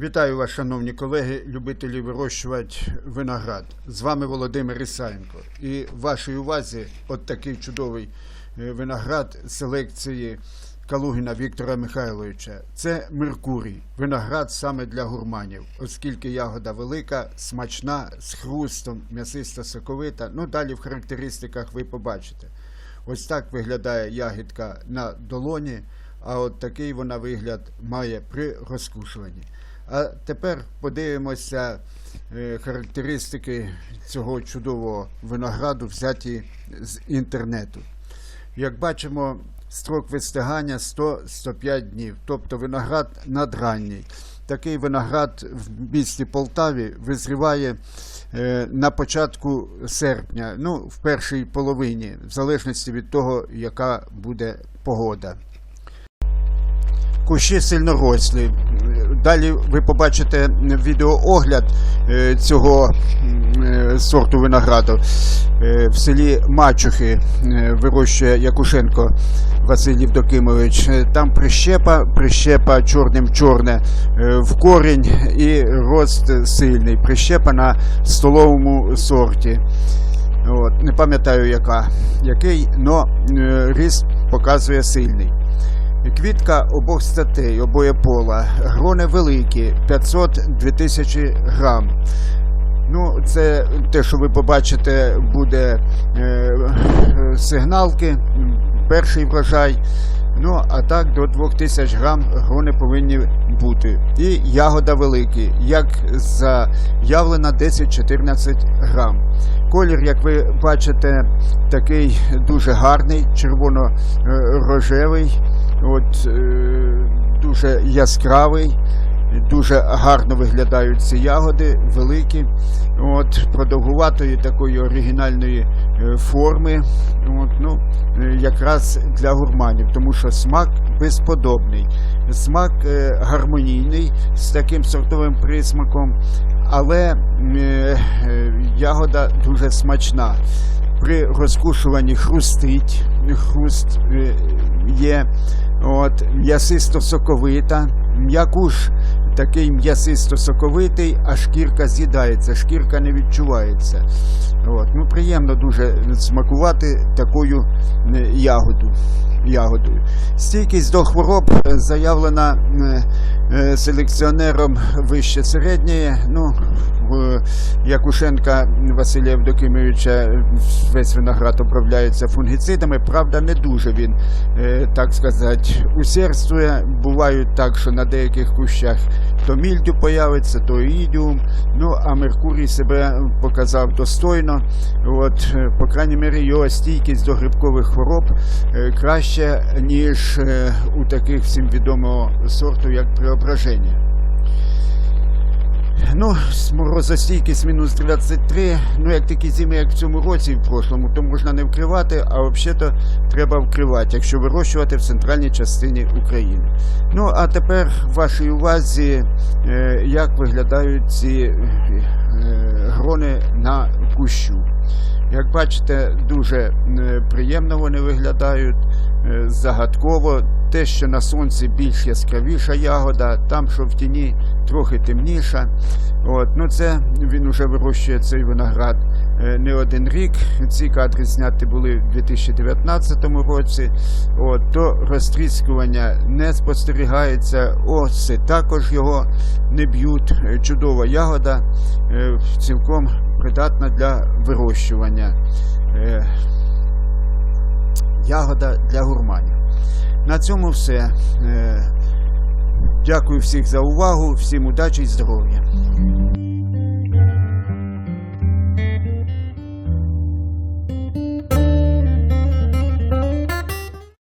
Вітаю вас, шановні колеги, любителі вирощувати виноград. З вами Володимир Ісаєнко. І вашій увазі от такий чудовий е, виноград селекції Калугіна Віктора Михайловича. Це Меркурій, виноград саме для гурманів, оскільки ягода велика, смачна, з хрустом, м'ясиста соковита. Ну далі в характеристиках ви побачите. Ось так виглядає ягідка на долоні, а от такий вона вигляд має при розкушуванні. А тепер подивимося е, характеристики цього чудового винограду, взяті з інтернету. Як бачимо, строк вистигання 100-105 днів, тобто виноград надранній. Такий виноград в місті Полтаві визріває е, на початку серпня, ну, в першій половині, в залежності від того, яка буде погода. Кущі сильнорослі. Далі ви побачите відеоогляд е, цього е, сорту винограду. Е, В селі Мачухи вирощує Якушенко Василь Євдокимович. Там прищепа, прищепа чорним чорне в корінь і рост сильний. Прищепа на столовому сорті. От, не пам'ятаю, яка, який, але ріст показує сильний. Квітка обох статей, обоє пола, грони великі, 500-2000 грам. Ну, це те, що ви побачите, буде е, сигналки, перший врожай. Ну, а так до 2000 грам грони повинні бути. І ягода великі, як заявлена 10-14 грам. Колір, як ви бачите, такий дуже гарний, червоно-рожевий, от, е, дуже яскравий, дуже гарно виглядають ці ягоди, великі, от, продовгуватої такої оригінальної е, форми. От, ну, е, якраз для гурманів, тому що смак безподобний, смак гармонійний з таким сортовим присмаком, але ягода дуже смачна. При розкушуванні хрустить, хруст є, от, м'ясисто-соковита, м'якуш такий м'ясисто-соковитий, а шкірка з'їдається, шкірка не відчувається. От. Ну, приємно дуже смакувати такою е, ягоду, ягодою. Стійкість до хвороб е, заявлена е, селекціонером вище середньої. Ну, Якушенка Василя Євдокимовича е, весь виноград обробляється фунгіцидами. Правда, не дуже він, е, так сказати, усердствує. Бувають так, що на деяких кущах то мільдю появиться, то ідіум. Ну, а Меркурій себе показав достойно. От, е, по крайній мірі, його стійкість до грибкових хвороб е, краще, ніж е, у таких всім відомого сорту, як преображення. Ну, морозостійкість мінус 23. Ну, як такі зими, як в цьому році і в прошлому, то можна не вкривати, а взагалі-то треба вкривати, якщо вирощувати в центральній частині України. Ну, а тепер в вашій увазі, е, як виглядають ці е, грони на кущу. Як бачите, дуже е, приємно вони виглядають, загадково. Те, що на сонці більш яскравіша ягода, там, що в тіні трохи темніша. От, ну це він вже вирощує цей виноград е, не один рік. Ці кадри зняті були в 2019 році. От, то розтріскування не спостерігається, оси також його не б'ють. Е, Чудова ягода, е, цілком придатна для вирощування. Ягода для гурманів. На цьому все. Е, Дякую всіх за увагу, всім удачі і здоров'я.